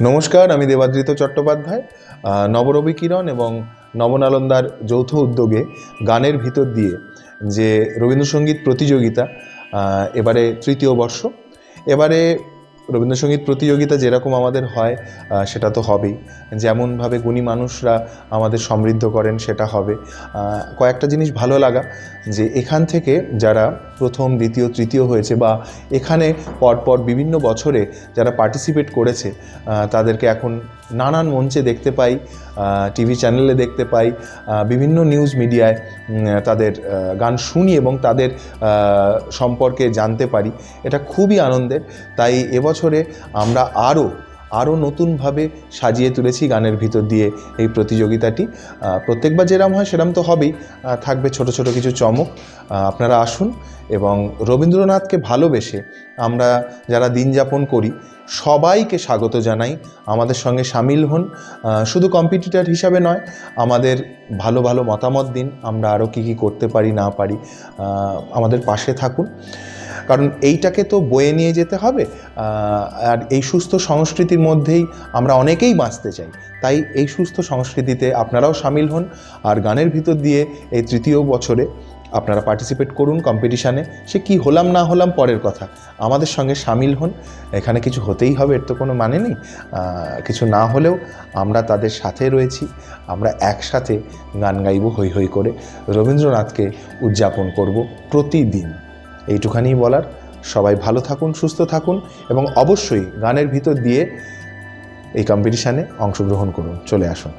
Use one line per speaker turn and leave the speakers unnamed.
নমস্কার আমি দেবাদৃত চট্টোপাধ্যায়। আহ, নবরবি কিরণ এবং নবনালন্দার যৌথ উদ্যোগে গানের ভিতর দিয়ে যে রবীন্দ্রসঙ্গীত প্রতিযোগিতা এবারে তৃতীয় বর্ষ। এবারে রবীন্দ্রসঙ্গীত প্রতিযোগিতা যেরকম আমাদের হয় সেটা তো হবেই। যেমনভাবে গুণী মানুষরা আমাদের সমৃদ্ধ করেন সেটা হবে। কয়েকটা জিনিস ভালো লাগা যে এখান থেকে যারা প্রথম, দ্বিতীয়, তৃতীয় হয়েছে বা এখানে পরপর বিভিন্ন বছরে যারা পার্টিসিপেট করেছে তাদেরকে এখন নানান মঞ্চে দেখতে পাই টিভি চ্যানেলে দেখতে পাই বিভিন্ন নিউজ মিডিয়ায় তাদের গান শুনি এবং তাদের সম্পর্কে জানতে পারি। এটা খুবই আনন্দের। তাই এবছরে আমরা আরও আরও নতুনভাবে সাজিয়ে তুলেছি গানের ভিতর দিয়ে এই প্রতিযোগিতাটি। প্রত্যেকবার যেরম হয় সেরম তো হবেই। থাকবে ছোট ছোট কিছু চমক। আপনারা আসুন এবং রবীন্দ্রনাথকে ভালোবেসে আমরা যারা দিন যাপন করি সবাইকে স্বাগত জানাই। আমাদের সঙ্গে সামিল হন শুধু কম্পিটিটার হিসাবে নয়, আমাদের ভালো ভালো মতামত দিন, আমরা আরও কী কী করতে পারি, না পারি আমাদের পাশে থাকুন। কারণ এইটাকে তো বয়ে নিয়ে যেতে হবে আর এই সুস্থ সংস্কৃতির মধ্যেই আমরা অনেকেই বাঁচতে চাই। তাই এই সুস্থ সংস্কৃতিতে আপনারাও সামিল হন, আর গানের ভিতর দিয়ে এই তৃতীয় বছরে আপনারা পার্টিসিপেট করুন কম্পিটিশানে সে কি হলাম, না হলাম, পরের কথা। আমাদের সঙ্গে সামিল হন। এখানে কিছু হতেই হবে, এর তো কোনো মানে নেই। কিছু না হলেও আমরা তাদের সাথে রয়েছি। আমরা একসাথে গান গাইব হই হই করে। রবীন্দ্রনাথকে উদযাপন করব প্রতিদিন। এইটুখানিই বলার। সবাই ভালো থাকুন, সুস্থ থাকুন এবং অবশ্যই গানের ভিতর দিয়ে এই কম্পিটিশানে অংশগ্রহণ করুন। চলে আসুন।